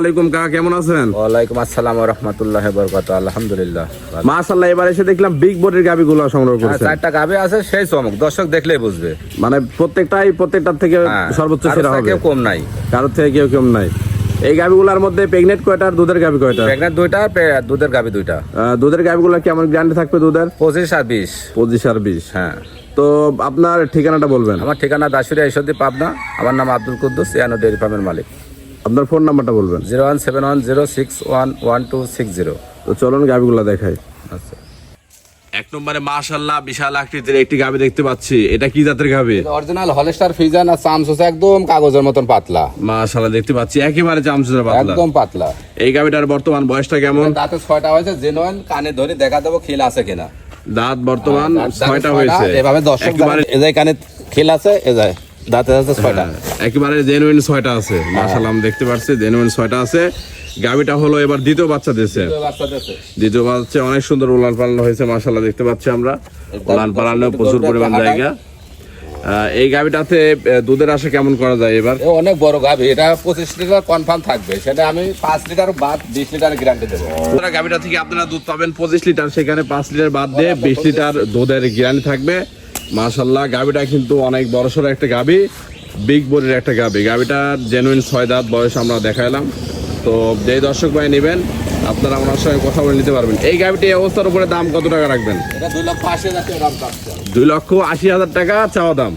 আলাইকুম কাকা কেমন আছেন? ওয়ালাইকুম আসসালাম রহমতুল্লাহ আলহামদুলিল্লাহ এবার এসে দেখলাম বিগ গাবিগুলো সংগ্রহ আর চারটা গাবে আছে সেই চমক দর্শক দেখলেই বুঝবে। মানে প্রত্যেকটাই প্রত্যেকটার থেকে হ্যাঁ, সর্বোচ্চ সেরা হবে। থেকেও কম নাই। কারোর থেকে কেউ কেমন নাই। এই গাবিগুলোর মধ্যে প্রেগনেন্ট কয়টা আর দুধের গাবি কয়টা? প্রেগনেন্ট দুইটা দুধের গাবি দুইটা। দুধের গাবিগুলো কেমন গ্যারান্টি থাকবে দুধের? পঁচিশ আর বিশ। পঁচিশ আর বিশ। হ্যাঁ। তো আপনার ঠিকানাটা বলবেন। আমার ঠিকানা দাসুরিয়া ঈশ্বরদী পাবনা। আমার নাম আব্দুল কুদ্দুস ইয়ানো ডেয়ারি ফার্মের মালিক। আপনার ফোন নাম্বারটা বলবেন? Zero one seven one zero six one one two six zero. তো চলুন গাবিগুলো দেখাই। আচ্ছা। এক নম্বরে মাশাল্লাহ বিশাল আকৃতির একটি গাবি দেখতে পাচ্ছি। এটা কি জাতের গাবি? অরিজিনাল হলেস্টার ফিজান আর চামচ একদম কাগজের মতন পাতলা। মাশাল্লাহ দেখতে পাচ্ছি। একেবারে চামচের পাতলা। একদম পাতলা। এই গাবিটার বর্তমান বয়সটা কেমন? দাঁতে ছয়টা হয়েছে জেনুইন কানে ধরে দেখা দেবো খিল আছে কিনা। দাঁত বর্তমান দাঁতে ছয়টা হয়েছে। এভাবে দর্শক একেবারে এ কানে খিল আছে এ যায়। দাঁতে আছে ছয়টা। একেবারে জেনুইন ছয়টা আছে। মাশাল্লাহ আমি দেখতে পাচ্ছি জেনুইন ছয়টা আছে। গাবিটা হলো এবার দ্বিতীয় বাচ্চা দিয়েছে। দ্বিতীয় বাচ্চা অনেক সুন্দর উলান পালানো হয়েছে মাশাল্লাহ দেখতে পাচ্ছি আমরা। উলান পালানো প্রচুর পরিমাণ জায়গা। এই গাবিটাতে দুধের আশা কেমন করা যায় এবার? অনেক বড় গাভি এটা পঁচিশ লিটার কনফার্ম থাকবে। সেটা আমি পাঁচ লিটার বাদ বিশ লিটার গ্যারান্টি দেবো। গাবিটা থেকে আপনারা দুধ পাবেন পঁচিশ লিটার সেখানে পাঁচ লিটার বাদ দিয়ে বিশ লিটার দুধের গ্যারান্টি থাকবে। মাশাল্লাহ গাবিটা কিন্তু অনেক বড়সড় একটা গাবি বিগ বডির একটা গাবি। গাবিটার জেনুইন ছয় দাঁত বয়স আমরা দেখাইলাম। তো যে দর্শক ভাই নেবেন আপনারা ওনার সঙ্গে কথা বলে নিতে পারবেন। এই গাবিটি অবস্থার উপরে দাম কত টাকা রাখবেন? দুই লক্ষ আশি হাজার টাকা চাওয়া দাম।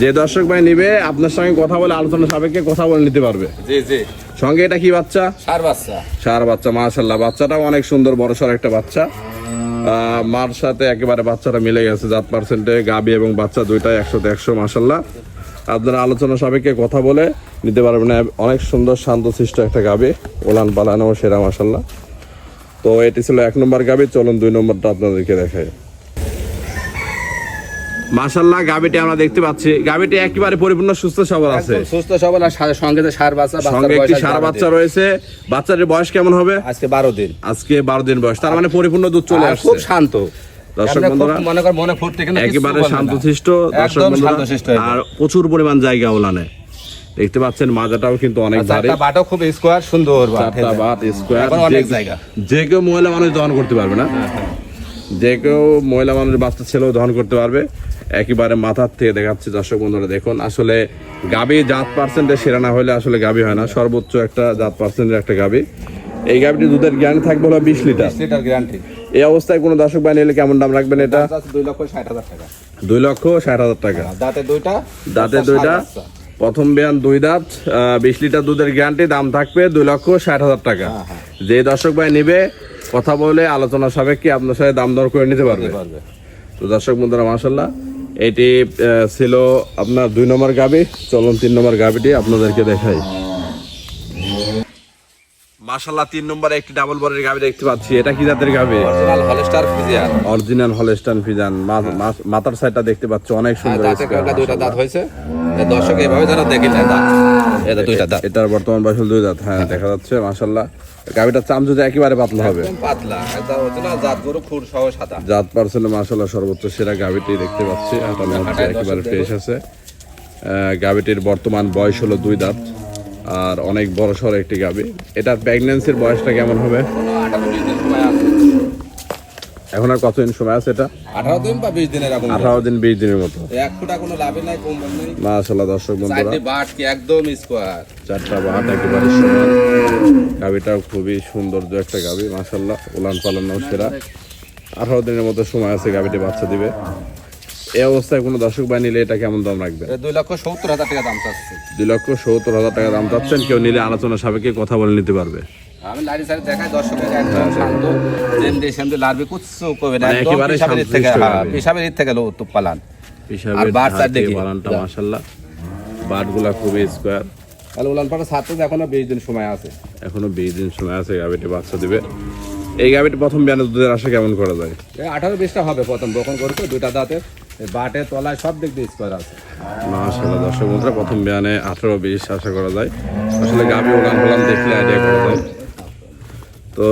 যে দর্শক ভাই নিবে আপনার সঙ্গে কথা বলে আলোচনা সাপেক্ষে কথা বলে নিতে পারবে। জি জি। সঙ্গে এটা কি বাচ্চা? সার বাচ্চা। সার বাচ্চা মাশাল্লাহ বাচ্চাটাও অনেক সুন্দর বড়সড় একটা বাচ্চা। মার সাথে একেবারে বাচ্চাটা মিলে গেছে, জাত পার্সেন্টে গাবি এবং বাচ্চা দুইটাই একশোতে একশো মাসাল্লাহ আপনারা আলোচনা সাপেক্ষে কথা বলে নিতে পারবেন অনেক সুন্দর শান্তশিষ্ট একটা গাবি, ওলান পালানো, সেরা মাসাল্লাহ তো এটি ছিল এক নম্বর গাবি, চলুন দুই নম্বরটা আপনাদেরকে দেখাই। মাসাল্লাহ গাবিটি আমরা দেখতে পাচ্ছি। গাবিটি একেবারে পরিপূর্ণ সুস্থ সবল আছে। সুস্থ সবল আর সঙ্গে সার বাচ্চা সঙ্গে একটি সারা বাচ্চা রয়েছে। বাচ্চাটির বয়স কেমন হবে? আজকে বারো দিন। আজকে বারো দিন বয়স। তার মানে পরিপূর্ণ দুধ চলে আসছে। খুব শান্ত। দর্শক বন্ধুরা, একেবারে শান্তশিষ্ট দর্শক বন্ধুরা, শান্তশিষ্ট আর প্রচুর পরিমাণ জায়গা ওলানে দেখতে পাচ্ছেন মাজাটাও কিন্তু অনেক ভারী। চারটা খুব স্কোয়ার সুন্দর বাট। স্কোয়ার যে। কেউ মহিলা মানুষ দহন করতে পারবে না। যে কেউ মহিলা মানুষ বাচ্চা ছেলেও দহন করতে পারবে। একেবারে মাথার থেকে দেখাচ্ছে দর্শক বন্ধুরা দেখুন আসলে গাবি জাত পার্সেন্টে সেরা না হলে আসলে গাবি হয় না। সর্বোচ্চ একটা জাত পার্সেন্টের একটা গাবি এই গাবিটি দুধের জ্ঞান থাকবে হলো বিশ লিটার। Litre guarantee. এই অবস্থায় কোনো দর্শক বাই নিলে কেমন দাম রাখবেন এটা? দুই লক্ষ ষাট হাজার টাকা। দুই লক্ষ ষাট হাজার টাকা। দাঁতে দুইটা দাঁতে দুইটা প্রথম বিয়ান দুই দাঁত বিশ লিটার দুধের গ্যারান্টি দাম থাকবে দুই লক্ষ ষাট হাজার টাকা। যে দর্শক ভাই নেবে কথা বলে আলোচনা সাপেক্ষে আপনার সাথে দাম দর করে নিতে পারবে। তো দর্শক বন্ধুরা মাসাল্লাহ এটি আহ, ছিল আপনার দুই নম্বর গাবি চলুন তিন নম্বর গাবিটি আপনাদেরকে দেখাই মাসাল্লাহ তিন নম্বরে একটি ডাবল বরের গাবি দেখতে পাচ্ছি। এটা কি জাতের গাবি? Original Holstein Friesian original Holstein Friesian মাথার সাইডটা দেখতে পাচ্ছি অনেক সুন্দর দাঁতে square, কয়েকটা দুইটা দাঁত হয়েছে। দর্শক এভাবে যারা দেখিলে দাঁত। এটা দুইটা দাঁত। এটার বর্তমান বয়স দুই দাঁত। হ্যাঁ দেখা যাচ্ছে মাশাল্লাহ গাবিটার চাম যদি একেবারে পাতলা হবে। পাতলা। একদম অরিজিনাল জাত গরু ফুল সহ সাদা। জাত পার্সেন্ট মাশাল্লাহ সর্বোচ্চ সেরা গাবিটি দেখতে পাচ্ছি। হচ্ছে হাঁটায় একেবারে ফ্রেশ আছে। গাবিটির বর্তমান বয়স হলো দুই দাঁত। আর অনেক বড় সড় একটি গাবি। এটার প্রেগনেন্সির বয়সটা কেমন হবে? এখন আর কতদিন সময় আছে এটা? আঠারো দিন বা বিশ দিন এরকম আঠারো দিন বিশ দিনের মতো। এক ফুটা কোনো লাভই নাই কম্বল নেই। মাশাল্লাহ দর্শক বন্ধুরা। চারটি বাট কি একদম স্কোয়ার চারটা বাট একেবারে সমান। গাবিটাও খুবই সৌন্দর্য একটা গাবি মাশাল্লাহ উলান পালানো সেরা। আঠারো দিনের মতো সময় আছে গাবিটি বাচ্চা দিবে। এই অবস্থায় কোনো দর্শক বাই নিলে এটা কেমন দাম রাখবে দুই লক্ষ সত্তর হাজার টাকা দাম চাচ্ছে। দুই লক্ষ সত্তর হাজার টাকা দাম চাচ্ছেন কেউ নিলে আলোচনা সাপেক্ষে কথা বলে নিতে পারবে। আমি লাড়ি সাড়ি দেখাই দর্শকের একদম শান্ত যেমনি সেমনি লাড়বি কুচ্ছু করবে না মানে একদম থেকে হ্যাঁ থেকে লো পালান। দেখি। বাটগুলা খুবই স্কোয়ার তাহলে উলান পাটা ছাত্র এখনও বিশ দিন সময় আছে। এখনও বিশ দিন সময় আছে গাবিটি বাচ্চা দিবে। এই গাবিটি প্রথম বিয়ানে দুধের আশা কেমন করা যায়? এই আঠারো বিশটা হবে প্রথম বখন করতে দুইটা দাঁতের। বাটে তলায় সব দিক দিয়ে স্কোয়ার আছে। মাশাল্লাহ দর্শক বন্ধুরা প্রথম বিয়ানে আঠারো বিশ আশা করা যায়। আসলে গাবি উলান ফলান দেখলে আইডিয়া করা যায়। তো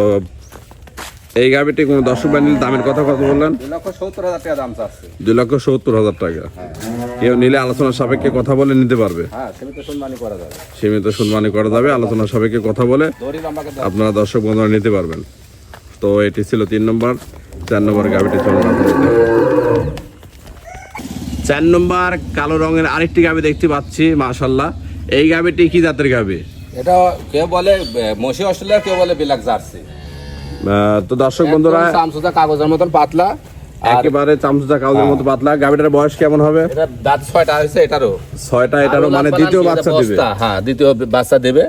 এই গাবিটি কোনো দর্শক বাহিনীর দামের কথা কত বললেন? দুই লক্ষ সত্তর হাজার টাকা দাম চাচ্ছে। দুই লক্ষ সত্তর হাজার টাকা। কেউ নিলে আলোচনার সাপেক্ষে কথা বলে নিতে পারবে। হ্যাঁ সীমিত সম্মানই করা যাবে। সম্মানী আলোচনার সাপেক্ষে কথা বলে। আপনারা দর্শক বন্ধুরা নিতে পারবেন। তো এটি ছিল তিন নম্বর চার নম্বর গাবিটি চলুন আপনাদের। চার নম্বর কালো রঙের আরেকটি গাবি দেখতে পাচ্ছি মাশাল্লাহ এই গাবিটি কি জাতের গাবি? এটা কেউ বলে মসি অস্ট্রেলিয়া কেউ বলে বিলাক জার্সি। তো দর্শক বন্ধুরা চামচুচা কাগজের মতন পাতলা একেবারে চামচুচা কাউদের মতো পাতলা। গাবিটার বয়স কেমন হবে? এটা দাঁত ছয়টা হয়েছে এটারও। ছয়টা এটারও মানে দ্বিতীয় বাচ্চা দিবে। হ্যাঁ দ্বিতীয় বাচ্চা দেবে।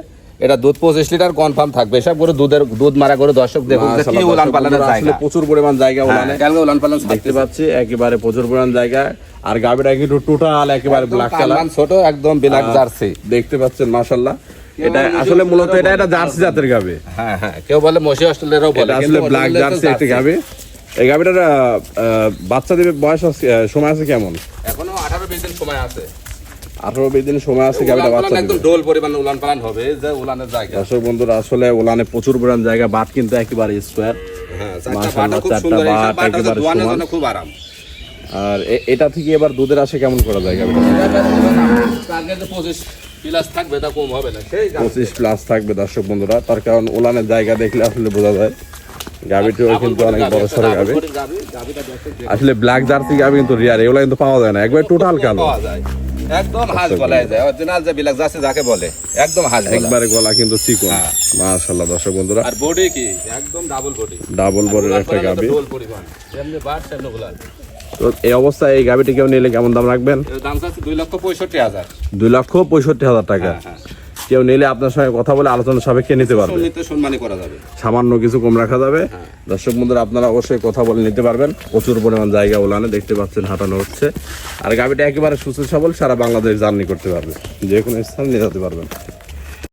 এটা দুধ পঁচিশ লিটার কনফার্ম থাকবে। এসব করে দুধের দুধ মারা করে দর্শক দেখুন কি উলান পালানের জায়গা। প্রচুর পরিমাণ জায়গা হ্যাঁ, উলানে। কালকে উলান পালান দেখতে পাচ্ছি একেবারে প্রচুর পরিমাণ জায়গা। আর গাবিটা কিন্তু টোটাল একেবারে ব্ল্যাক কালার ছোট একদম বিলাক জার্সি। দেখতে পাচ্ছেন মাশাল্লাহ এটা আসলে মূলত এটা একটা জার্সি জাতের গাবি। হ্যাঁ হ্যাঁ কেউ বলে মসি অস্ট্রেলিয়ারও বলে এটা আসলে ব্ল্যাক জার্সি একটি গাবি। এই গাবিটার বাচ্চা দিবে বয়স সময় আছে কেমন? এখনও আঠারো বিশ দিন সময় আছে। আঠারো বিশ দিন সময় আছে গাবিটা বাচ্চা একদম ডোল পরিমাণ উলান পালান হবে যে উলানের জায়গা। দর্শক বন্ধুরা আসলে ওলানে প্রচুর পরিমাণ জায়গা বাট কিন্তু একেবারে স্কোয়ার হ্যাঁ চারটা মাশাআল্লাহ, বাটা খুব সুন্দর বাট বাট একেবারে দোয়ানোর জন্য খুব আরাম। আর এটা থেকে এবার দুধের আসে কেমন করা যায় পঁচিশ প্লাস থাকবে দর্শক বন্ধুরা। তার কারণ ওলানের জায়গা দেখলে আসলে বোঝা যায়। গাবিটিও কিন্তু অনেক বড় সড়ো গাবি আসলে ব্ল্যাক জার্সি কিন্তু রিয়ার এগুলো কিন্তু পাওয়া যায় না। একবার টোটাল কালো। যায়। একদম হাঁস বলাই যায়। অরিজিনাল যে বিলাক যাচ্ছে যাকে বলে একদম হাঁস একবারে গলা কিন্তু চিকন। হ্যাঁ। দর্শক বন্ধুরা। আর বডি কি? একদম ডাবল বডি ডাবল বড়ের একটা পরিমাণ। এমনি বাট তো এই অবস্থায় এই গাবিটি কেউ নিলে কেমন দাম রাখবেন? দাম চাচ্ছে দুই লক্ষ পঁয়ষট্টি হাজার। দুই লক্ষ পঁয়ষট্টি হাজার টাকা। হ্যাঁ কেউ নিলে আপনার সঙ্গে কথা বলে আলোচনা সাপেক্ষে নিতে পারবে। সন্নিতে করা যাবে। সামান্য কিছু কম রাখা যাবে। দর্শক বন্ধুরা আপনারা অবশ্যই কথা বলে নিতে পারবেন। প্রচুর পরিমাণ জায়গা ওলানে দেখতে পাচ্ছেন হাঁটানো হচ্ছে। আর গাবিটা একেবারে সুস্থ সবল সারা বাংলাদেশ জার্নি করতে পারবে। যে কোনো স্থান নিয়ে যেতে পারবেন।